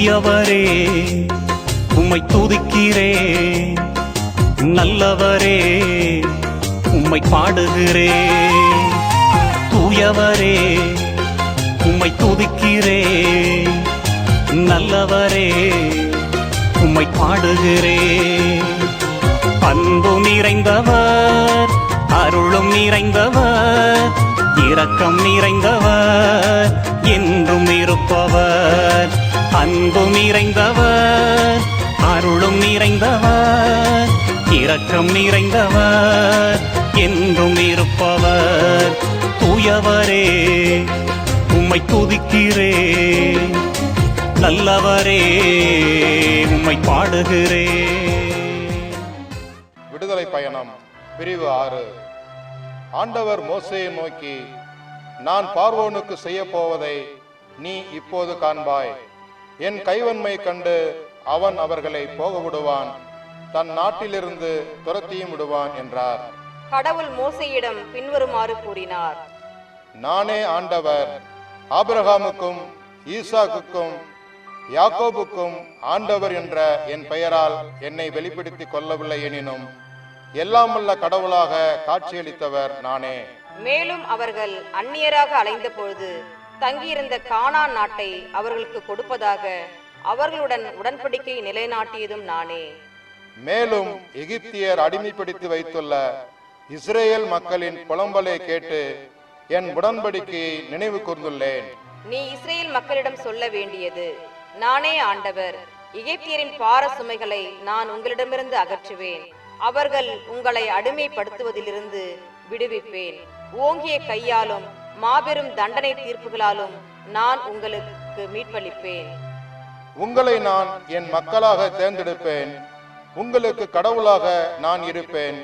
தூயவரே உம்மை துதிக்கிறே. நல்லவரே உம்மை பாடுகிறே. தூயவரே உம்மை துதிக்கிறே. நல்லவரே உம்மை பாடுகிறே. அன்பு நிறைந்தவர் அருளும் நிறைந்தவர் இரக்கம் நிறைந்தவர் என்றும் இருப்பவர். அன்பும் நிறைந்தவர் அருளும் நிறைந்தவர் இரக்கம் நிறைந்தவர் என்றும் இருப்பவர். தூயவரே உம்மை துதிக்கிறே. நல்லவரே உம்மை பாடுகிறே. விடுதலை பயணம் பிரிவு ஆறு. ஆண்டவர் மோசையை நோக்கி நான் பார்வோனுக்கு செய்ய போவதை நீ இப்போது காண்பாய். என் கைவன்மை கண்டு அவன் அவர்களை போக விடுவான் தன் நாட்டிலிருந்து துரத்தியும் விடுவான் என்றார். கடவுள் மோசையிடம் பின்வருமாறு கூறினார். நானே ஆண்டவர். ஆபிரகாமுக்கும் ஈசாக்குக்கும் யாக்கோபுக்கும் ஆண்டவர் என்ற என் பெயரால் என்னை வெளிப்படுத்திக் கொள்ளவில்லை எனினும் எல்லாம் வல்ல கடவுளாக காட்சியளித்தவர் நானே. மேலும் அவர்கள் அந்நியராக அலைந்த பொழுது தங்கியிருந்த கானான் நாட்டை அவர்களுக்கு கொடுப்பதாக அவர்களுடன் உடன்படிக்கை நிலைநாட்டியதும் நானே. மேலும் எகிப்தியர் அடிமைப்படுத்தி வைத்துள்ள இஸ்ரேல் மக்களின் புலம்பலை கேட்டு என் உடன்படிக்கையை நினைவு கூர்ந்துள்ளேன். நீ இஸ்ரேல் மக்களிடம் சொல்ல வேண்டியது நானே ஆண்டவர் எகிப்தியரின் பார சுமைகளை நான் உங்களிடமிருந்து அகற்றுவேன். அவர்கள் உங்களை அடிமைப்படுத்துவதிலிருந்து விடுவிப்பேன். ஓங்கிய கையாலும் மாபெரும் தண்டனை தீர்ப்புகளாலும் நான் உங்களுக்கு மீட்பளிப்பேன். உங்களை நான் என் மக்களாக தேர்ந்தெடுப்பேன். உங்களுக்கு கடவுளாக நான் இருப்பேன்.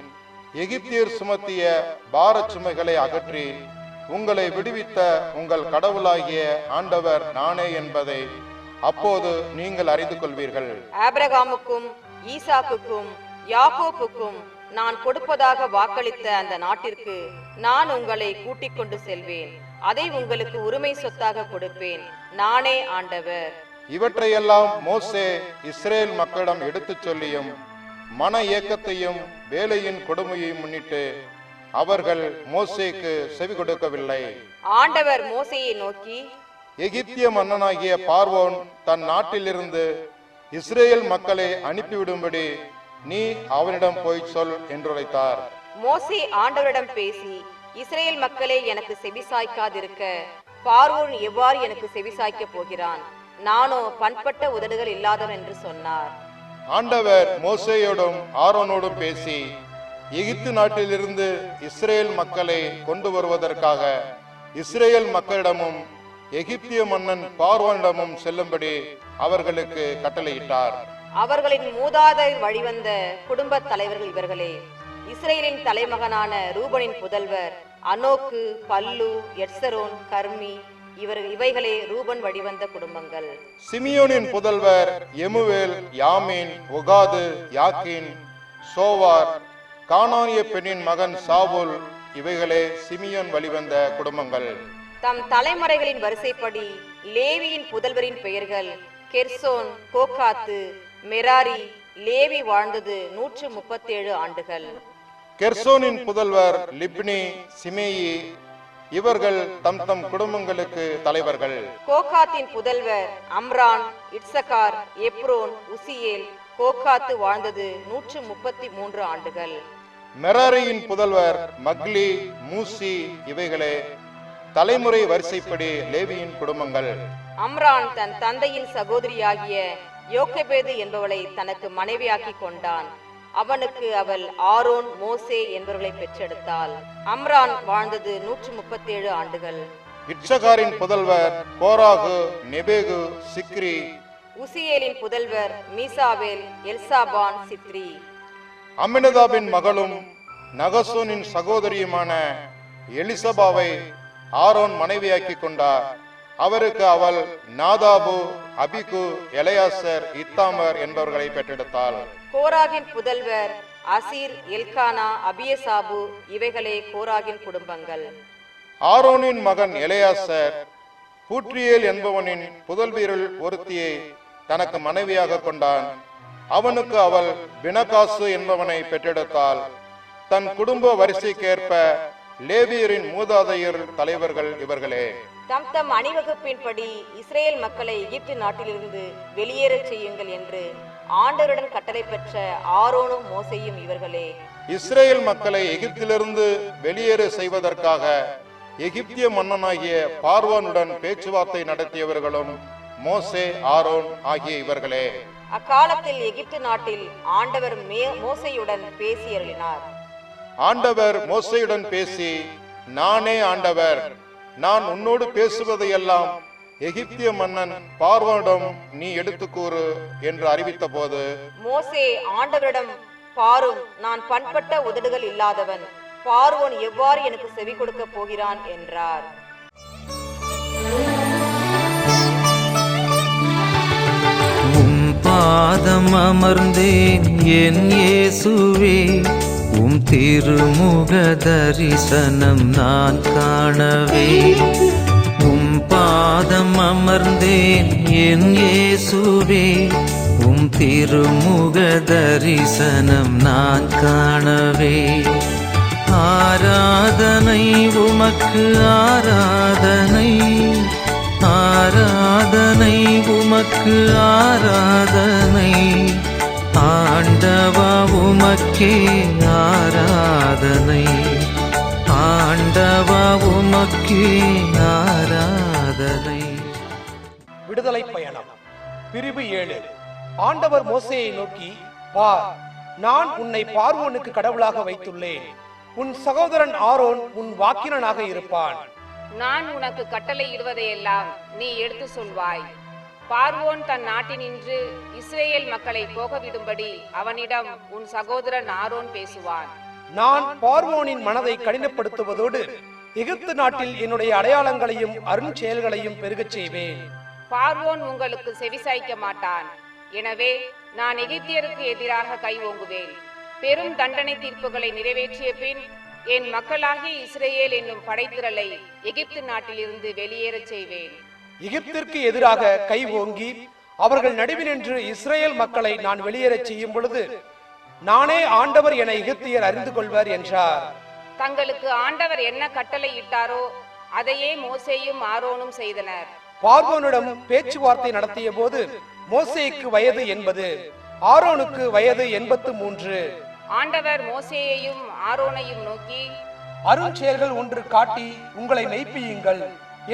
எகிப்தியர் சுமத்திய பாரச் சுமைகளை அகற்றி உங்களை விடுவித்த உங்கள் கடவுளாகிய ஆண்டவர் நானே என்பதை அப்போது நீங்கள் அறிந்து கொள்வீர்கள். ஆபிரகாமுக்கும் ஈசாக்குக்கும் யாக்கோப்புக்கும் நான் கொடுப்பதாக வாக்களித்த அந்த நாட்டிற்கு நான் உங்களை கூட்டிக் கொண்டு செல்வேன். அதை உங்களுக்கு உரிமை சொத்தாக கொடுப்பேன். நானே ஆண்டவர். இவற்றையெல்லாம் மோசே இஸ்ரேல் மக்களிடம் எடுத்துச் சொல்லியும் மன ஏக்கத்தையும் வேலையின் கொடுமையையும் முன்னிட்டு அவர்கள் மோசேக்கு செவி கொடுக்கவில்லை. ஆண்டவர் மோசையை நோக்கி எகிப்திய மன்னனாகிய பார்வோன் தன் நாட்டிலிருந்து இஸ்ரேல் மக்களை அனுப்பிவிடும்படி நீ அவனிடம் போய் சொல் என்றுரைத்தார். மோசே ஆண்டவரிடம் பேசி இஸ்ரேல் மக்களே எனக்கு செவிசாய்க்காதிருக்க. பார்வோன் எவ்வாறு எனக்கு செவிசாய்க்கப் போகிறான்? நானோ பண்பட்ட உதடுகள் இல்லாதவன் என்று சொன்னார். ஆண்டவர் மோசேயோடும் ஆரோனோடும் பேசி எகிப்து நாட்டிலிருந்து இஸ்ரேல் மக்களை கொண்டு வருவதற்காக இஸ்ரேல் மக்களிடமும் எகிப்திய மன்னன் பார்வோனிடமும் செல்லும்படி அவர்களுக்கு கட்டளையிட்டார். அவர்களின் மூதாதையர் வழிவந்த குடும்ப தலைவர்கள் இவர்களே. இஸ்ரேலின் தலைமகனான ரூபனின் புதல்வர் அனோக்கு பல்லு எட்சரோன் கர்மி இவர் இவைகளே ரூபன் வழிவந்த குடும்பங்கள். சிமியோனின் புதல்வர் எமுவேல் யாமீன் ஒகாது யாக்கின் சோவார் கானானிய பெண்ணின் மகன் சாவுல் இவைகளே சிமியோன் வழிவந்த குடும்பங்கள். தம் தலைமுறைகளின் வரிசைப்படி லேவியின் புதல்வரின் பெயர்கள் கெர்சோன் கோகாத்து மெராரி லேவி வாழ்ந்தது நூற்று முப்பத்தேழு ஆண்டுகள். கெர்சோனின் புதல்வர் லிப்னி சிமேயி இவர்கள் தம் தம் குடும்பங்களுக்கு தலைவர்கள். கோகாத்தின் புதல்வர் அம்ரான் இட்சகார் எப்ரோன் உசியேல் கோகாத்து வாழ்ந்தது நூற்று முப்பத்தி மூன்று ஆண்டுகள். மெராரியின் புதல்வர் மக்லி மூசி இவைகளே தலைமுறை வரிசைப்படி லேவியின் குடும்பங்கள். அம்ரான் தன் தந்தையின் சகோதரியாகிய யோக்கபேது என்பவளை தனக்கு மனைவியாக்கி கொண்டான். அவனுக்கு அவள் ஆரோன் மோசே என்பவர்களை பெற்றெடுத்தாள். அம்ரான் வாழ்ந்தது நூற்று முப்பத்தேழு ஆண்டுகள். இட்சகாரின் புதல்வர் கோராகு நெபேகு சிக்ரி. உசியேலின் புதல்வர் மீசாவேல் எல்சாபான் சித்ரி. அமினதாபின் மகளும் நகசோனின் சகோதரியுமான எலிசபாவை ஆரோன் மனைவியாக்கி கொண்டார். அவருக்கு அவள் நாதாபு அபிகு எலையாசர் இத்தாமர் என்பவர்களை பெற்றெடுத்தாள். கோராகின் புதல்வர் அசீர் எல்கானா அபியசாபு இவைகளே கோராகின் குடும்பங்கள். ஆரோனின் மகன் எலையாசர் பூட்ரியேல் என்பவனின் புதல்வீரல் ஒருத்தியை தனக்கு மனைவியாக கொண்டான். அவனுக்கு அவள் பினகாசு என்பவனை பெற்றெடுத்தாள். தன் குடும்ப வரிசைக்கேற்ப லேவியரின் மூதாதையர் தலைவர்கள் இவர்களே. தம் தம் அணிவகுப்பின்படி இஸ்ரேல் மக்களை எகிப்து நாட்டிலிருந்து வெளியேறச் செய்யுங்கள் என்று ஆண்டவருடன் கட்டளை பெற்ற ஆரோனும் மோசையும் இவர்களே. இஸ்ரேல் மக்களை எகிப்திலிருந்து வெளியேற செய்வதற்காக எகிப்திய மன்னனாகிய பார்வோனுடன் பேச்சுவார்த்தை நடத்தியவர்களும் மோசே ஆரோன் ஆகிய இவர்களே. அக்காலத்தில் எகிப்து நாட்டில் ஆண்டவர் மோசையுடன் பேசி அருளினார். ஆண்டவர் மோசையுடன் பேசி நானே ஆண்டவர் நான் உன்னோடு பேசுவதையெல்லாம் எகிப்திய மன்னன் பார்வோனிடம் நீ எடுத்துக் கூறு என்று அறிவித்த போது மோசே ஆண்டவரிடம் பாரும் நான் பண்பட்ட உதடுகள் இல்லாதவன் பார்வோன் எவ்வாறு எனக்கு செவி கொடுக்க போகிறான்? என்றார். உம் பாதம் அமர்ந்தேன் என் இயேசுவே திருமுக தரிசனம் நான் காணவே. உம் பாதம் அமர்ந்தேன் என் இயேசுவே. உம் திருமுக தரிசனம் நான் காணவே. ஆராதனை உமக்கு ஆராதனை. ஆராதனை உமக்கு ஆராதனை. ஆண்டவா உமக்கே ஆராதனை. ஆண்டவா உமக்கே ஆராதனை. விடுதலை பயணம். பிரிவு ஏழு. ஆண்டவர் மோசேயை நோக்கி பார் நான் உன்னை பார்வோனுக்கு கடவுளாக வைத்துள்ளேன். உன் சகோதரன் ஆரோன் உன் வாக்கினனாக இருப்பான். நான் உனக்கு கட்டளையிடுவதையெல்லாம் நீ எடுத்து சொல்வாய். பார்வோன் தன் நாட்டினின்று இஸ்ரேல் மக்களை போகவிடும்படி அவனிடம் உன் சகோதரன் ஆரோன் பேசுவான். நான் பார்வோனின் மனதை கடினப்படுத்துவதோடு எகிப்து நாட்டில் என்னுடைய அடையாளங்களையும் அருஞ்செயல்களையும் பெருகச் செய்வேன். பார்வோன் உங்களுக்கு செவிசாய்க்க மாட்டான். எனவே நான் எகிப்தியருக்கு எதிராக கை ஓங்குவேன். பெரும் தண்டனை தீர்ப்புகளை நிறைவேற்றிய பின் என் மக்களாகிய இஸ்ரேல் என்னும் படைத்திரளை எகிப்து நாட்டிலிருந்து வெளியேறச் செய்வேன். எகிப்திற்கு எதிராக கை ஓங்கி அவர்கள் நடுவினின்று இஸ்ரேல் மக்களை நான் வெளியேறச் செய்யும் பொழுது நானே ஆண்டவர் என எகிப்தியர் அறிந்து கொள்வர் என்றார். தங்களுக்கு ஆண்டவர் என்ன கட்டளை இட்டாரோ அதையே மோசேயும் ஆரோனும் செய்தனர். பார்வோனிடம் பேச்சுவார்த்தை நடத்திய போது மோசேக்கு வயது எண்பது ஆரோனுக்கு வயது எண்பத்து மூன்று. ஆண்டவர் மோசேயையும் ஆரோனையும் நோக்கி அருஞ்செயல்கள் ஒன்று காட்டி உங்களை மெய்ப்பியுங்கள்.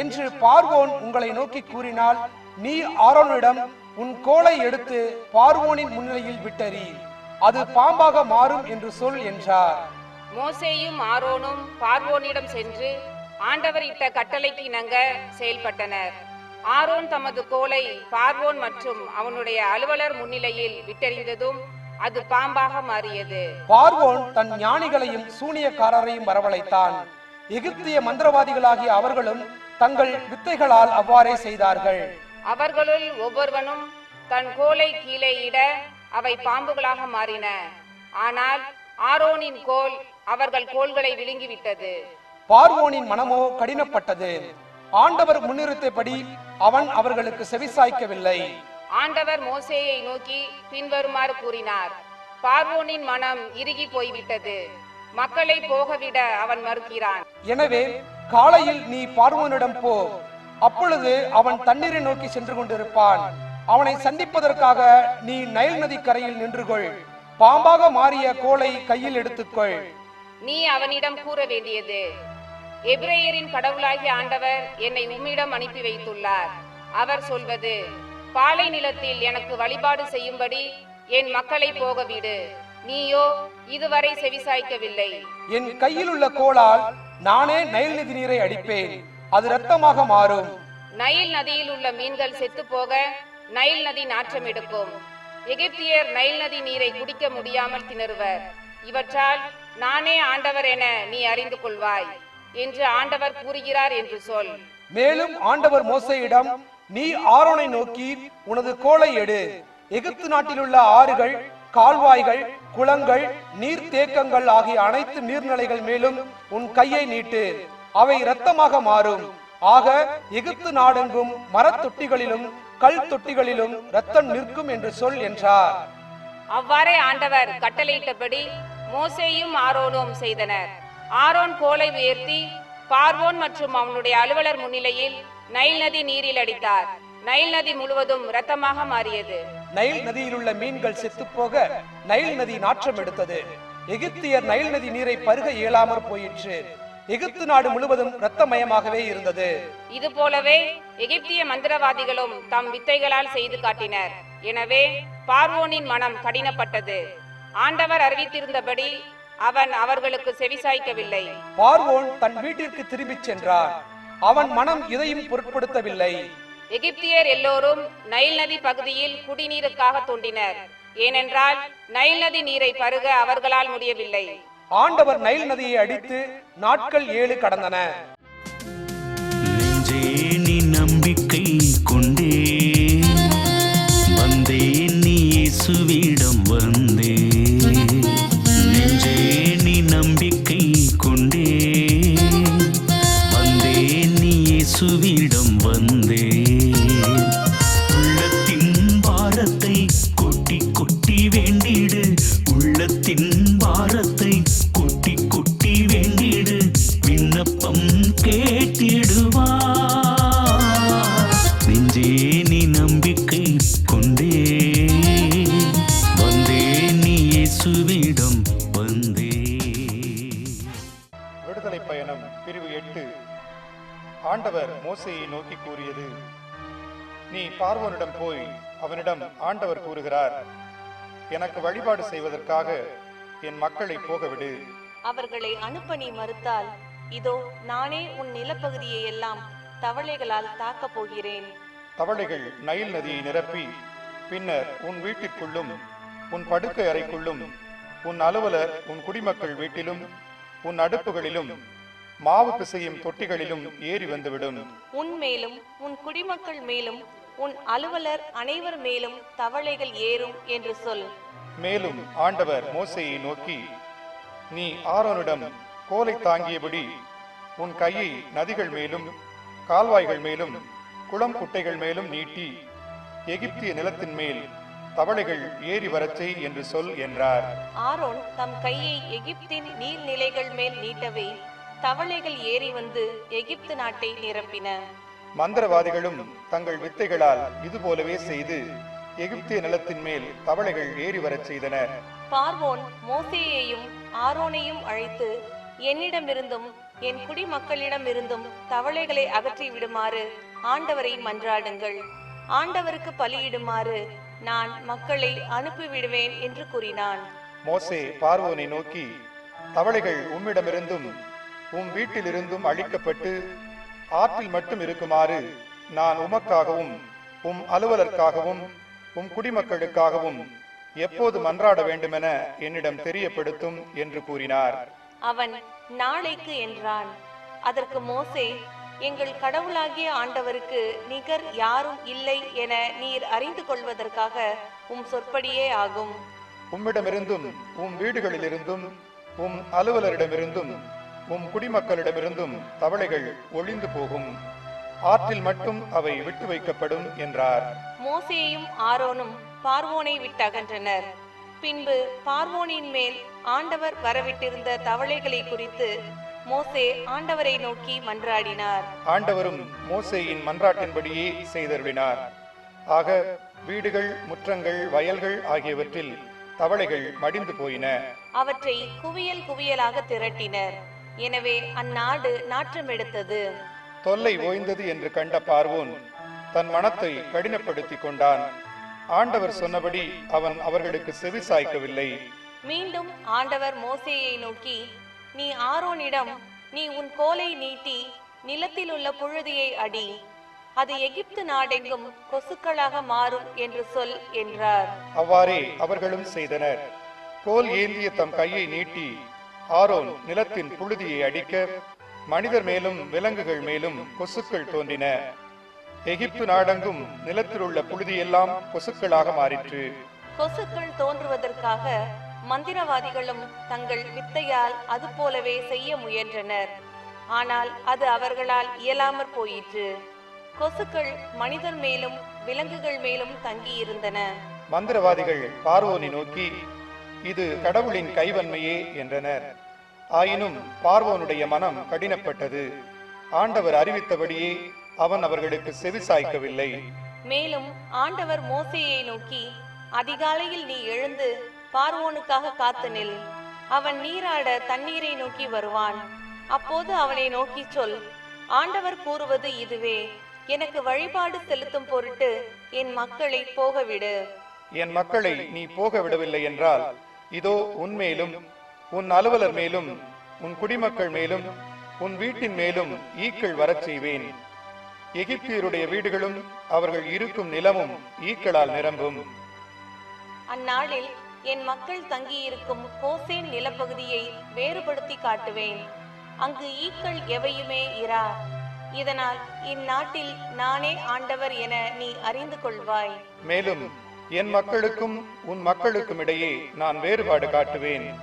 என்று பார்வோன் உங்களை நோக்கி கூறினால் நீ ஆரோனிடம் உன் கோலை எடுத்து பார்வோனின் முன்னிலையில் விட்டறி அது பாம்பாக மாறும் என்று சொல் என்றார். மோசேயும் ஆரோனும் பார்வோனிடம் சென்று ஆண்டவர் இட்ட கட்டளைக்கு இணங்க செயல்பட்டனர். ஆரோன் தமது கோலை பார்வோன் மற்றும் அவனுடைய அலுவலர் முன்னிலையில் விட்டெறிந்ததும் அது பாம்பாக மாறியது. பார்வோன் தன் ஞானிகளையும் சூனியக்காரரையும் வரவழைத்தான். எகிப்திய மந்திரவாதிகளாகிய அவர்களும் தங்கள் வித்தைகளால் அவ்வாறே செய்தார்கள். அவர்களுள் ஒவ்வொருவனும் தன் கோலை கீழே இட அவை பாம்புகளாக மாறின. ஆனால் ஆரோனின் கோல் அவர்கள் கோல்களை விழுங்கிவிட்டது. பார்வோனின் மனமோ கடினப்பட்டது. ஆண்டவர் முன்னிறுத்தபடி அவன் அவர்களுக்கு செவிசாய்க்கவில்லை. ஆண்டவர் மோசேயை நோக்கி பின்வருமாறு கூறினார். பார்வோனின் மனம் இறுகி போய்விட்டது. மக்களை போகவிட அவன் மறுக்கிறான். எனவே காலையில் நீ பார்வோனிடம் போ. அப்பொழுது அவன் தண்ணீரை நோக்கி சென்று கொண்டிருப்பான். அவனை சந்திப்பதற்காக நீ நைல் நதி கரையில் நின்று கொள் பாம்பாக மாறிய கோலை கையில் எடுத்துக்கொள். நீ அவனிடம் கூற வேண்டியது எபிரேயரின் கடவுளாகிய ஆண்டவர் என்னை உம்மிடம் அனுப்பி வைத்துள்ளார். அவர் சொல்வது பாலை நிலத்தில் எனக்கு வழிபாடு செய்யும்படி என் மக்களை போகவிடு. நீயோ இதுவரை செவிசாய்க்கவில்லை. என் கையில் உள்ள கோலால் நானே நைல் நதி நீரை அடிப்பேன். அது இரத்தமாக மாறும். நைல் நதியில் உள்ள மீன்கள் செத்து போக நைல் நதி நாற்றம் எடுக்கும். எகிப்தியர் நைல் நதி நீரை குடிக்க முடியாமல் திணறுவர். இவற்றால் நானே ஆண்டவர் என நீ அறிந்து கொள்வாய் என்று ஆண்டவர் கூறுகிறார் என்று சொல். மேலும் ஆண்டவர் மோசையிடம் நீ ஆரோனை நோக்கி உனது கோலை எடு. எகிப்து நாட்டில் உள்ள ஆறுகள் கால்வாய்கள் குளங்கள் நீர்த்தேக்கங்கள் ஆகிய அனைத்து நீர்நிலைகள் மேலும் உன் கையை நீட்டு. அவை இரத்தமாக மாறும். ஆக எகிப்து நாடெங்கும் மரத்தொட்டிகளிலும் கல் தொட்டிகளிலும் ரத்தம் நிற்கும் என்று சொல் என்றார். அவ்வாறே ஆண்டவர் கட்டளையிட்டபடி மோசேயும் ஆரோனும் செய்தனர். ஆரோன் கோலை உயர்த்தி பார்வோன் மற்றும் அவனுடைய அலுவலர் முன்னிலையில் நைல் நதி நீரில் அடித்தார். நைல் நதி முழுவதும் இரத்தமாக மாறியது. நைல் நதியில் உள்ள மீன்கள் செத்துப்போக நைல் நதி நாற்றம் எடுத்தது. எகிப்தியர் நைல் நதி நீரை பருக இயலாமற் போயிற்று. எகிப்து நாடு முழுவதும் இரத்தமயமாகவே இருந்தது. இது போலவே எகிப்திய மந்திரவாதிகளும் தம் வித்தைகளால் செய்து காட்டினர். எனவே பார்வோனின் மனம் கடினப்பட்டது. ஆண்டவர் அறிவித்திருந்தபடி அவன் அவர்களுக்கு செவிசாய்க்கவில்லை பார்வோன் தன் வீட்டிற்கு திரும்பிச் சென்றான். அவன் மனம் இதையும் பொருட்படுத்தவில்லை. எகிப்தியர் எல்லோரும் நைல் நதி பகுதியில் குடிநீருக்காக தோண்டினர். ஏனென்றால் நைல் நதி நீரை பருக அவர்களால் முடியவில்லை. ஆண்டவர் நைல் நதியை அடித்து நாட்கள் ஏழு கடந்தன. இயேசுவிடம் வந்தே. விடுதலை பயணம் பிரிவு எட்டு. ஆண்டவர் மோசேயை நோக்கி கூறியது நீ பார்வோனிடம் போய் அவனிடம் ஆண்டவர் கூறுகிறார். எனக்கு வழிபாடு செய்வதற்காக என் மக்களை போகவிடு. அவர்களை அனுப்ப நீ மறுத்தால் இதோ நானே உன் நிலப்பகுதியை எல்லாம் தவளைகளால் தாக்கப் போகிறேன். தவளைகள் நைல் நதியை நிரப்பி பின்னர் உன் வீட்டிற்குள்ளும் உன் படுக்கை அறைக்குள்ளும் உன் அலுவலர் உன் குடிமக்கள் வீட்டிலும் உன் அடுப்புகளிலும் மாவு பிசையும் தொட்டிகளிலும் ஏறி வந்துவிடும். உன் மேலும் உன் குடிமக்கள் மேலும் உன் அலுவலர் அனைவர் மேலும் தவளைகள் ஏறும் என்று சொல். மேலும் ஆண்டவர் மோசேயை நோக்கி நீ ஆரோனிடம் கோலை தாங்கியபடி உன் கையை நதிகள் மேலும் கால்வாய்கள் மேலும் குளம் குட்டைகள் மேலும் நீட்டி எகிப்திய நிலத்தின் மேல் தவளைகள் ஏறி வரச் செய் என்று சொல் என்றார். ஆரோன் தம் கையை எகிப்தின் நீர்நிலைகள் மேல் நீட்டவே தவளைகள் ஏறி வந்து எகிப்து நாட்டை நிரப்பின. மந்திரவாதிகளும் தங்கள் வித்தைகளால் இதுபோலவே செய்து எகிப்திய நிலத்தின் மேல் தவளைகள் ஏறி வரச் செய்தனர். பார்வோன் மோசேயையும் ஆரோனையும் அழைத்து என்னிடமிருந்தும் என் குடிமக்களிடமிருந்தும் தவளைகளை அகற்றி விடுமாறு ஆண்டவரை மன்றாடுங்கள். ஆண்டவருக்கு பலியிடுமாறு நான் மக்களை அனுப்பிவிடுவேன் என்று கூறினான். மோசே பார்வோனை நோக்கி தவளைகள் உம்மிடமிருந்தும் உம் வீட்டிலிருந்தும் அழிக்கப்பட்டு ஆற்றில் மட்டும் இருக்குமாறு நான் உமக்காகவும் உம் அலுவலர்க்காகவும் உம் குடிமக்களுக்காகவும் எப்போது மன்றாட வேண்டுமென என்னிடம் தெரியப்படுத்தும் என்று கூறினார். அவன் நாளைக்கு என்றான். அதற்கு மோசே எங்கள் கடவுளாகிய ஆண்டவருக்கு நிகர் யாரும் இல்லை என நீர் அறிந்து கொள்வதற்காக உம் சொற்படியே ஆகும். உம்மிடமிருந்தும் உம் வீடுகளிலிருந்தும் உம் அலுவலரிடமிருந்தும் உம் குடிமக்களிடமிருந்தும் தவளைகள் ஒளிந்து போகும். ஆற்றில் மட்டும் அவை விட்டு வைக்கப்படும் என்றார். மோசேயும் ஆரோனும் பார்வோனை விட்டகன்றனர். பின்பு பார்வோனின் மேல் ஆண்டவர் வரவிட்டிருந்த தவளைகளை குறித்து மோசே ஆண்டவரை நோக்கி மன்றாடினார். ஆண்டவரும் மோசேயின் மன்றாட்டின்படியே செய்தருளினார். ஆக வீடுகள் முற்றங்கள் வயல்கள் ஆகியவற்றில் தவளைகள் மடிந்து போயின. அவற்றை குவியல் குவியலாக திரட்டினர். எனவே அந்நாடு நாற்றமெடுத்தது தொல்லை ஓய்ந்தது என்று கண்ட பார்வோன் தன் மனத்தை கடினப்படுத்திக் கொண்டான். ஆண்டவர் சொன்னபடி அவன் அவர்களுக்கு செவி சாய்க்கவில்லை. மீண்டும் ஆண்டவர் மோசேயை நோக்கி நீ ஆரோனிடம் நீ உன் கோலை நீட்டி நிலத்தில் உள்ள புழுதியை அடி. அது எகிப்து நாடெங்கும் கொசுக்களாக மாறும் என்று சொல் என்றார். அவ்வாறே அவர்களும் செய்தனர். கோல் ஏந்திய தம் கையை நீட்டி ஆரோன் நிலத்தின் புழுதியை அடிக்க மனிதர் மேலும் விலங்குகள் மேலும் கொசுக்கள் தோன்றின. எகிப்து நாடெங்கும் நிலத்தில் உள்ள புழுதியெல்லாம் கொசுக்களாக மாறிற்று. கொசுக்கள் தோன்றுவதற்காக மந்திரவாதிகளும் தங்கள் வித்தையால் அது போலவே செய்ய முயன்றனர். ஆனால் அது அவர்களால் இயலாமற் போயிற்று. கொசுக்கள் மனிதர் மேலும் விலங்குகள் மேலும் தங்கியிருந்தன. மந்திரவாதிகள் பார்வோனை நோக்கி இது கடவுளின் கைவன்மையே என்றனர். ஆயினும் பார்வோனுடைய மனம் கடினப்பட்டது. ஆண்டவர் அறிவித்தபடியே அவன் அவர்களுக்கு செவிசாய்க்கவில்லை மேலும் ஆண்டவர் மோசேயை நோக்கி அதிகாலையில் நீ எழுந்து பார்வோனுக்காக காத்து நில். அவன் நீராட தண்ணீரை நோக்கி வருவான். அப்போது அவனை நோக்கி சொல் ஆண்டவர் கூறுவது இதுவே. எனக்கு வழிபாடு செலுத்தும் பொருட்டு என் மக்களை போகவிடு. என் மக்களை நீ போக விடவில்லை என்றால் இதோ உன் மேலும் உன் அலுவலர் மேலும் உன் குடிமக்கள் மேலும் உன் வீட்டின் மேலும் ஈக்கள் வரச் செய்வேன். எகிப்தியருடைய வீடுகளும் அவர்கள் இருக்கும் நிலமும் ஈக்களால் நிரம்பும். அந்நாளில் என் மக்கள் தங்கியிருக்கும் கோசேன் நிலப்பகுதியை வேறுபடுத்தி காட்டுவேன். அங்கு ஈக்கள் எவையுமே இரா. இதனால் இந்நாட்டில் நானே ஆண்டவர் என நீ அறிந்து கொள்வாய். மேலும் என் மக்களுக்கும் உன் மக்களுக்கும் இடையே நான் வேறுபாடு காட்டுவேன்.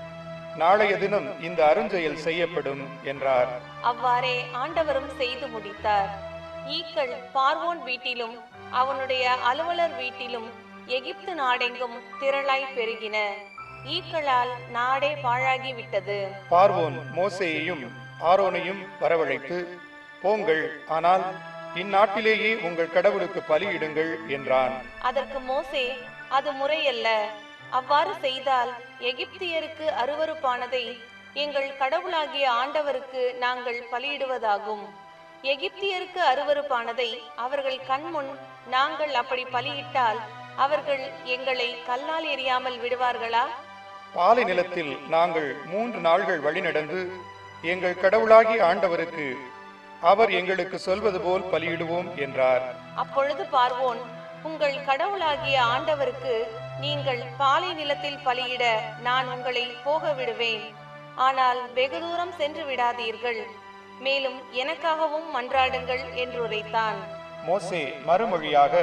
நாளைய தினம் இந்த அருஞ்செயல் செய்யப்படும் என்றார். அவ்வாறே ஆண்டவரும் செய்து முடித்தார். ஈக்கள் பார்வோன் வீட்டிலும் அவனுடைய அலுவலர் வீட்டிலும் எகிப்து நாடெங்கும் திரளாய் பெருகின. ஈக்களால் நாடே பாழாகி விட்டது பார்வோன் மோசேயையும் ஆரோனையும் வரவழைத்து போங்கள் ஆனால் இந்நாட்டிலேயே உங்கள் கடவுளுக்கு பலியிடுங்கள் என்றான். அதற்கு மோசே அது முறையல்ல. அவ்வாறு செய்தால் எகிப்தியருக்கு அருவருப்பானதை எங்கள் கடவுளாகிய ஆண்டவருக்கு நாங்கள் பலியிடுவதாகும். எகிப்தியருக்கு அருவருப்பானதை அவர்கள் கண்முன் நாங்கள் அப்படி பலியிட்டால் அவர்கள் எங்களை கல்லால் எறியாமல் விடுவார்களா? பாலை நிலத்தில் நாங்கள் மூன்று நாள்கள் வழிநடந்து எங்கள் கடவுளாகிய ஆண்டவருக்கு அவர் எங்களுக்கு சொல்வது போல் பலியிடுவோம் என்றார். அப்பொழுது பார்வோன் உங்கள் கடவுளாகிய ஆண்டவருக்கு நீங்கள் பாலை நிலத்தில் பலியிட நான் உங்களை போக விடுவேன் ஆனால் வெகு தூரம் சென்று விடாதீர்கள். மேலும் எனக்காகவும் மன்றாடுங்கள் என்று உரைத்தான் மோசே மறுமொழியாக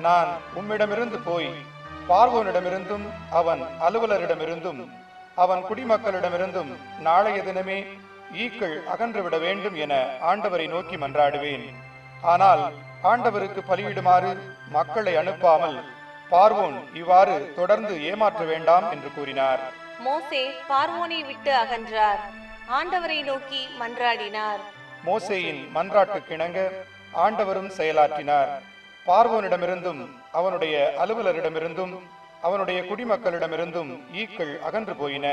நான் உம்மிடமிருந்து போய் பார்வோனிடமிருந்தும் அவன் அலுவலரிடமிருந்தும் அவன் குடிமக்களிடமிருந்தும் நாளைய தினமே ஈக்கள் அகன்றுவிட வேண்டும் என ஆண்டவரை நோக்கி மன்றாடுவேன். ஆனால் ஆண்டவருக்கு பலியிடுமாறு மக்களை அனுப்பாமல் பார்வோன் இவ்வாறு தொடர்ந்து ஏமாற்ற வேண்டாம் என்று கூறினார். மோசே பார்வோனை விட்டு அகன்றார். ஆண்டவரை நோக்கி மன்றாடினார். மோசேயின் மன்றாட்டுக்கிணங்க ஆண்டவரும் செயலாற்றினார். பார்வோனிடமிருந்தும் அவனுடைய அலுவலரிடமிருந்தும் அவனுடைய குடிமக்களிடமிருந்தும் ஈக்கள் அகன்று போயின.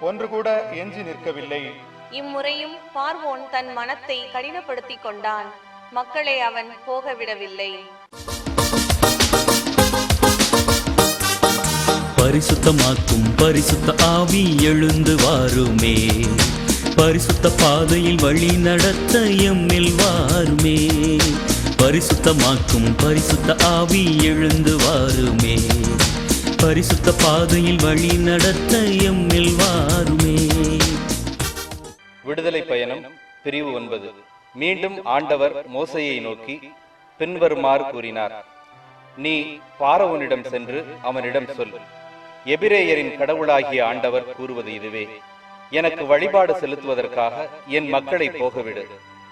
ஒன்று கூட எஞ்சி நிற்கவில்லை. இம்முறையும் பார்வோன் தன் மனத்தை கடினப்படுத்திக் கொண்டான். மக்களை அவன் போக விடவில்லை பரிசுத்தமாக்கும் பரிசுத்த ஆவி எழுந்து வாருமே. பரிசுத்த பாதையில் வழி நடத்த எம்மில் வாருமே. பரிசுத்தமாக்கும் பரிசுத்த ஆவி எழுந்து வாருமே. பரிசுத்த பாதையில் வழி நடத்த எம்மில் வாருமே. விடுதலை பயணம் பிரிவு ஒன்பது. மீண்டும் ஆண்டவர் மோசையை நோக்கி பின்வருமாறு கூறினார். நீ பாரவனிடம் சென்று அவனிடம் சொல். எபிரேயரின் கடவுளாகிய ஆண்டவர் கூறுவது இதுவே. எனக்கு வழிபாடு செலுத்துவதற்காக என் மக்களை போகவிடு.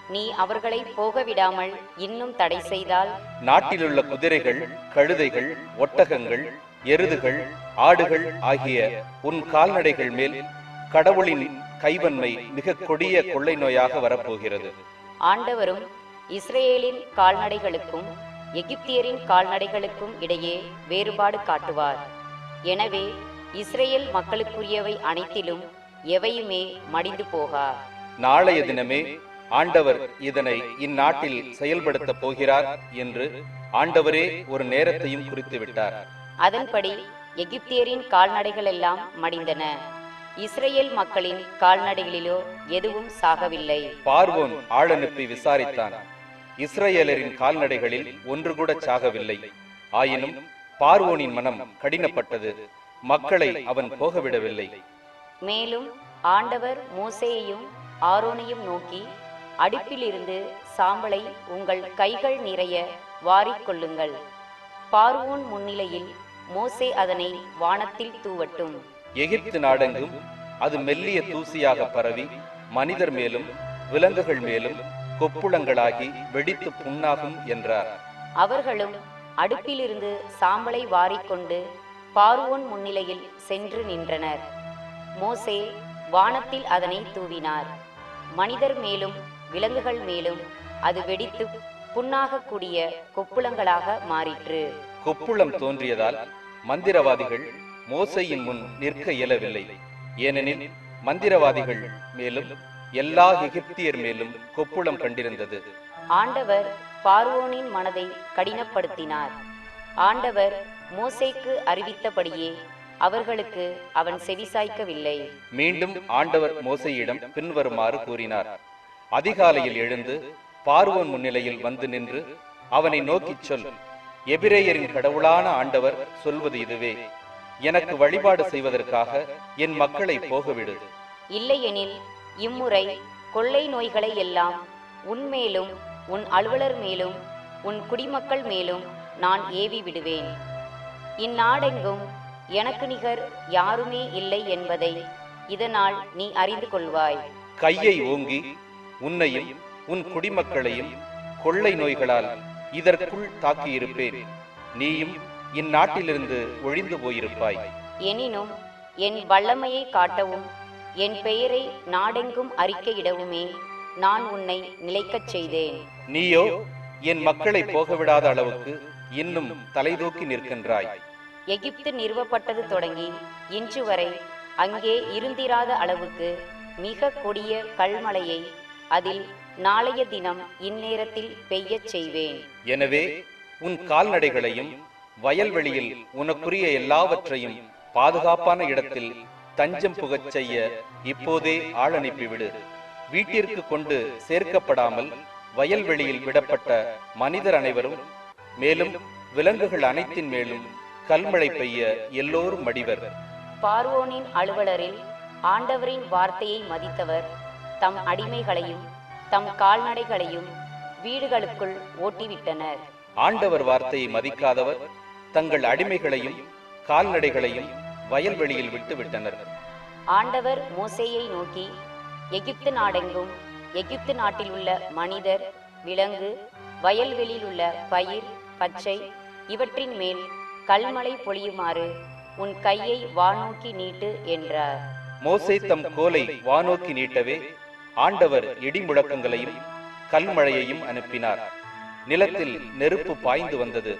நீ அவர்களை போக விடாமல் இன்னும் தடை செய்தால்? நாட்டிலுள்ள குதிரைகள் கழுதைகள் ஒட்டகங்கள் எருதுகள் ஆடுகள் ஆகிய உன் கால்நடைகள் மேல் கடவுளின் கைவன்மை மிக கொடிய கொள்ளை நோயாக வரப்போகிறது. ஆண்டவரும் இஸ்ரேலின் கால்நடைகளுக்கும் எகிப்தியரின் கால்நடைகளுக்கும் இடையே வேறுபாடு காட்டுவார். எனவே இஸ்ரேல் மக்களுக்குரியவை அனைத்திலும் எவையுமே மடிந்து போகா. நாளைய தினமே ஆண்டவர் இதனை இந்நாட்டில் செயல்படுத்தப் போகிறார் என்று ஆண்டவரே ஒரு நேரத்தையும் குறித்து விட்டார். அதன்படி எகிப்தியரின் கால்நடைகள் எல்லாம் மடிந்தன. இஸ்ரேல் மக்களின் கால்நடைகளிலோ எதுவும் சாகவில்லை. பார்வோன் ஆள் அனுப்பி விசாரித்தான். இஸ்ரேலரின் கால்நடைகளில் ஒன்று கூட சாகவில்லை. ஆயினும் பார்வோனின் மனம் கடினப்பட்டது. மக்களை அவன் போகவிடவில்லை. மேலும் ஆண்டவர் மோசேயையும் ஆரோனையும் நோக்கி அடுப்பிலிருந்து சாம்பலை உங்கள் கைகள் நிறைய வாரிக்கொள்ளுங்கள். பார்வோன் முன்னிலையில் மோசே அதனை வானத்தில் தூவட்டும். எகிப்து நாடெங்கும் அது மெல்லிய தூசியாக பரவி மனிதர் மேலும் விலங்குகள் மேலும் கொப்புளங்களாகி வெடித்து புண்ணாகும் என்றார். அவர்களும் அடுப்பிலிருந்து சாம்பலை வாரிக்கொண்டு பார்வோன் முன்னிலையில் சென்று நின்றனர். மோசே வானத்தில் அதனை தூவினார். மனிதர் மேலும் விலங்குகள் மேலும் அது வெடித்து புண்ணாகக்கூடிய கொப்புளங்களாக மாறிற்று. கொப்புளம் தோன்றியதால் மந்திரவாதிகள் மோசையின் முன் நிற்க இயலவில்லை. ஏனெனில் மந்திரவாதிகள் மேலும் எல்லா எகிப்தியர் மேலும் கொப்புளம் கண்டிருந்தது. ஆண்டவர் பார்வோனின் மனதை கடினப்படுத்தினார். ஆண்டவர் மோசேக்கு அறிவித்தபடியே அவர்களுக்கு அவன் செவிசாய்க்கவில்லை. மீண்டும் ஆண்டவர் மோசையிடம் பின்வருமாறு கூறினார். அதிகாலையில் எழுந்து பார்வோன் முன்னிலையில் வந்து நின்று அவனை நோக்கிச் சொல் எபிரேயரின் கடவுளான ஆண்டவர் சொல்வது இதுவே. எனக்கு வழிபாடு செய்வதற்காக என் மக்களை போகவிடு. இல்லையெனில் இம்முறை கொள்ளை நோய்களை எல்லாம் உன்மேலும் உன் அலுவலர் மேலும் உன் குடிமக்கள் மேலும் நான் ஏவி விடுவேன். இந்நாடெங்கும் எனக்கு நிகர் யாருமே இல்லை என்பதை இதனால் நீ அறிந்து கொள்வாய். கையை ஓங்கி உன்னையும் உன் குடிமக்களையும் கொள்ளை நோய்களால் இதற்குள் தாக்கியிருப்பேன். நீயும் இந்நாட்டிலிருந்து ஒழிந்து போயிருப்பாய். எனினும் என் வல்லமையை காட்டவும் என் பெயரை நாடெங்கும் அறிக்கையிடவுமே நான் உன்னை நிலைக்கச் செய்தேன். நீயோ என் மக்களை போகவிடாத அளவுக்கு இன்னும் தலைதூக்கி நிற்கின்றாய். எகிப்து நிறுவப்பட்டது தொடங்கி இன்று வரை அங்கே இருந்திராத அளவுக்கு மிக கொடிய கல்மழையை அதில் நாளைய தினம் இந்நேரத்தில் பெய்யச் செய்வேன். எனவே உன் கால்நடைகளையும் வயல்வெளியில் உனக்குரிய எல்லாவற்றையும் பாதுகாப்பான இடத்தில் தஞ்சம் புகச் செய்ய இப்போதே ஆள் அனுப்பிவிடு வீட்டிற்கு கொண்டு சேர்க்கப்படாமல் வயல்வெளியில் விடப்பட்ட மனிதர் அனைவரும் மேலும் விலங்குகள் அனைத்தின் மேலும் கல்மழை பெய்ய எல்லோரும் மடிவர். பார்வோனின் அலுவலரில் ஆண்டவரின் வார்த்தையை மதித்தவர் தம் அடிமைகளையும் தம் கால்நடைகளையும் வீடுகளுக்குள் ஓட்டிவிட்டனர். ஆண்டவர் வார்த்தையை மதிக்காதவர் தங்கள் அடிமைகளையும் கால்நடைகளையும் வயல்வெளியில் விட்டுவிட்டனர். ஆண்டவர் மோசேயை நோக்கி எகிப்து நாடெங்கும் எகிப்து நாட்டில் உள்ள மனிதர் விலங்கு வயல்வெளியில் உள்ள பயிர் பச்சை இவற்றின் மேல் கல்மழை பொழியுமாறு உன் கையை வானோக்கி நீட்டு என்றார். மோசே தம் கோலை வானோக்கி நீட்டவே ஆண்டவர் இடி முழக்கங்களையும் கல்மழையையும் அனுப்பினார். நிலத்தில் நெருப்பு பாய்ந்து வந்தது.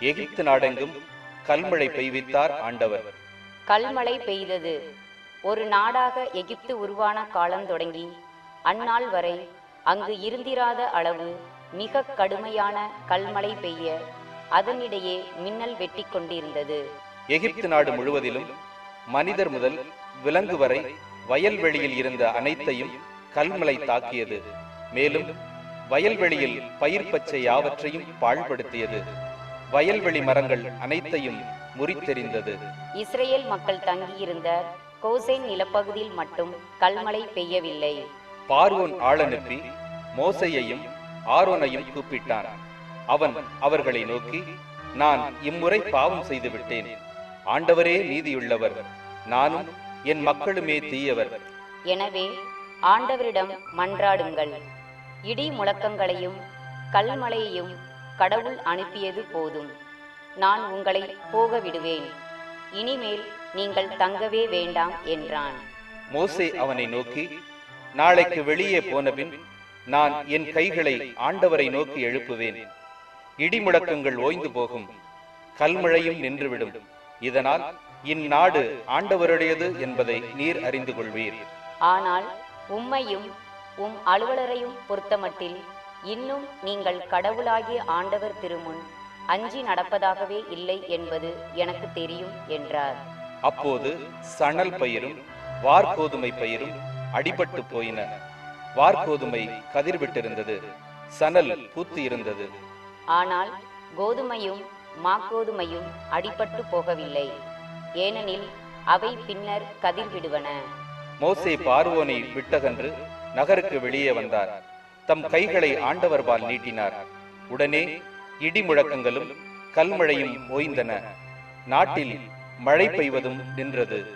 எகிப்து நாடெங்கும் கல்மழை பெய்வித்தார் ஆண்டவர். கல்மழை பெய்தது. ஒரு நாடாக எகிப்து உருவான காலம் தொடங்கி அந்நாள் வரை அங்கு இருந்திராத அளவு மிக கடுமையான கல்மழை பெய்ய அதனிடையே மின்னல் வெட்டி கொண்டிருந்தது. எகிப்து நாடு முழுவதிலும் மனிதர் முதல் விலங்கு வரை வயல்வெளியில் இருந்த அனைத்தையும் கல்மழை தாக்கியது. மேலும் வயல்வெளியில் பயிர் பச்சை யாவற்றையும் பாழ்படுத்தியது. வயல்வெளி மரங்கள் அனைத்தையும் முறித்தெறிந்தது. இஸ்ரேல் மக்கள் தங்கியிருந்த கோசேன் நிலப்பகுதியில் மட்டும் கல்மழை பெய்யவில்லை. பார்வோன் ஆளனுப்பி மோசையையும் ஆரோனையும் கூப்பிட்டான். அவன் அவர்களை நோக்கி நான் இம்முறை பாவம் செய்து விட்டேன் ஆண்டவரே நீதியுள்ளவர். நானும் என் மக்களுமே தீயவர். எனவே ஆண்டவரிடம் மன்றாடுங்கள். இடி முழக்கங்களையும் கல்மழையையும் கடவுள் அனுப்பியது போதும். நான் உங்களை போக விடுவேன் இனிமேல் நீங்கள் தங்கவே வேண்டாம் என்றான். மோசே அவனை நோக்கி நாளைக்கு வெளியே போனபின் நான் என் கைகளை ஆண்டவரை நோக்கி எழுப்புவேன். இடி முழக்கங்கள் ஓய்ந்து போகும். கல்மழையும் நின்றுவிடும். இதனால் இந்நாடு ஆண்டவருடையது என்பதை நீர் அறிந்து கொள்வீர். ஆனால் உம்மையும் உம் அலுவலரையும் பொறுத்தமட்டில் இன்னும் நீங்கள் கடவுளாகிய ஆண்டவர் திருமுன் அஞ்சி நடப்பதாகவே இல்லை என்பது எனக்கு தெரியும் என்றார். அப்போது சணல் பயிரும் வார்கோதுமை பயிரும் அடிபட்டு போயின. வார்கோதுமை கதிர்விட்டிருந்தது சணல் பூத்து இருந்தது ஆனால் கோதுமையும் மாக்கோதுமையும் அடிபட்டு போகவில்லை. ஏனெனில் அவை பின்னர் கதிர்விடுவன. மோசே பார்வோனை விட்டகன்று நகருக்கு வெளியே வந்தார். தம் கைகளை ஆண்டவர்பால் நீட்டினார். உடனே இடி முழக்கங்களும் கல்மழையும் ஓய்ந்தன. நாட்டில் மழை பெய்வதும் நின்றது.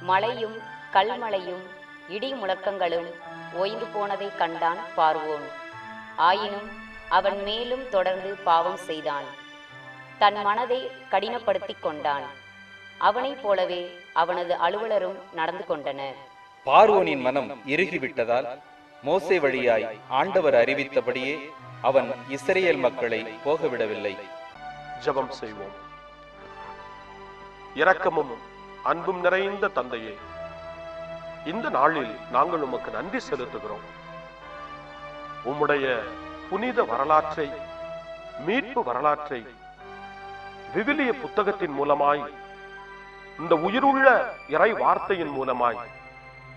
மழையும் கல்மழையும் இடி முழக்கங்களும் ஓய்ந்து போனதை கண்டான் பார்வோன். ஆயினும் அவன் மேலும் தொடர்ந்து பாவம் செய்தான். தன் மனதை கடினப்படுத்திக் கொண்டான். அவனைப் போலவே அவனது அலுவலரும் நடந்து கொண்டனர். பார்வோனின் மனம் இறுகிவிட்டதால் மோசை வழியாய் ஆண்டவர் அறிவித்தபடியே அவன் இஸ்ரேல் மக்களை போகவிடவில்லை. ஜபம் செய்வோம். இரக்கமும் அன்பும் நிறைந்த தந்தையே இந்த நாளில் நாங்கள் உமக்கு நன்றி செலுத்துகிறோம். உம்முடைய புனித வரலாற்றை மீட்பு வரலாற்றை விவிலிய புத்தகத்தின் மூலமாய் இந்த உயிருள்ள இறை வார்த்தையின் மூலமாய்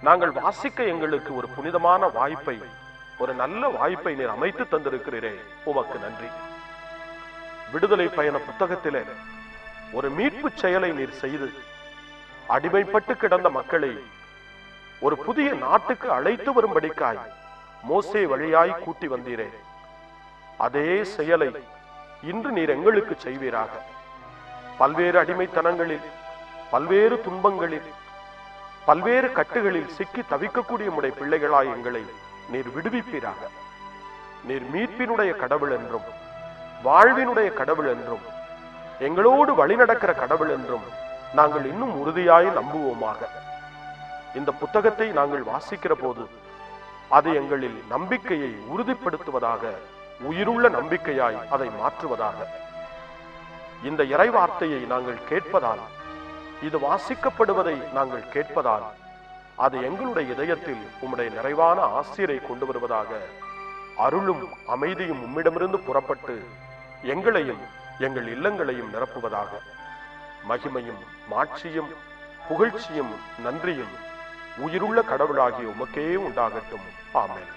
நாங்கள் வாசிக்க எங்களுக்கு ஒரு புனிதமான வாய்ப்பை ஒரு நல்ல வாய்ப்பை நீர் அமைத்து தந்திருக்கிறீரே. உமக்கு நன்றி. விடுதலை பயண புத்தகத்திலே ஒரு மீட்பு செயலை நீர் செய்து அடிமைப்பட்டு கிடந்த மக்களை ஒரு புதிய நாட்டுக்கு அழைத்து வரும்படிக்காய் மோசே வழியாய் கூட்டி வந்தீரே. அதே செயலை இன்று நீர் எங்களுக்கு செய்வீராக. பல்வேறு அடிமைத்தனங்களில் பல்வேறு துன்பங்களில் பல்வேறு கட்டுகளில் சிக்கி தவிக்கக்கூடிய முடை பிள்ளைகளாய் எங்களை நீர் விடுவிப்பீராக. நீர் மீட்பினுடைய கடவுள் என்றும் வாழ்வினுடைய கடவுள் என்றும் எங்களோடு வழிநடக்கிற கடவுள் என்றும் நாங்கள் இன்னும் உறுதியாய் நம்புவோமாக. இந்த புத்தகத்தை நாங்கள் வாசிக்கிற போது அது எங்களில் நம்பிக்கையை உறுதிப்படுத்துவதாக உயிருள்ள நம்பிக்கையாய் அதை மாற்றுவதாக. இந்த இறைவார்த்தையை நாங்கள் கேட்பதால் இது வாசிக்கப்படுவதை நாங்கள் கேட்பதால் அது எங்களுடைய இதயத்தில் உம்முடைய நிறைவான ஆசிரியரை கொண்டு வருவதாக அருளும் அமைதியும் உம்மிடமிருந்து புறப்பட்டு எங்களையும் எங்கள் இல்லங்களையும் நிரப்புவதாக. மகிமையும் மாட்சியும் புகழ்ச்சியும் நன்றியும் உயிருள்ள கடவுளாகிய உமக்கே உண்டாகட்டும். ஆமேன்.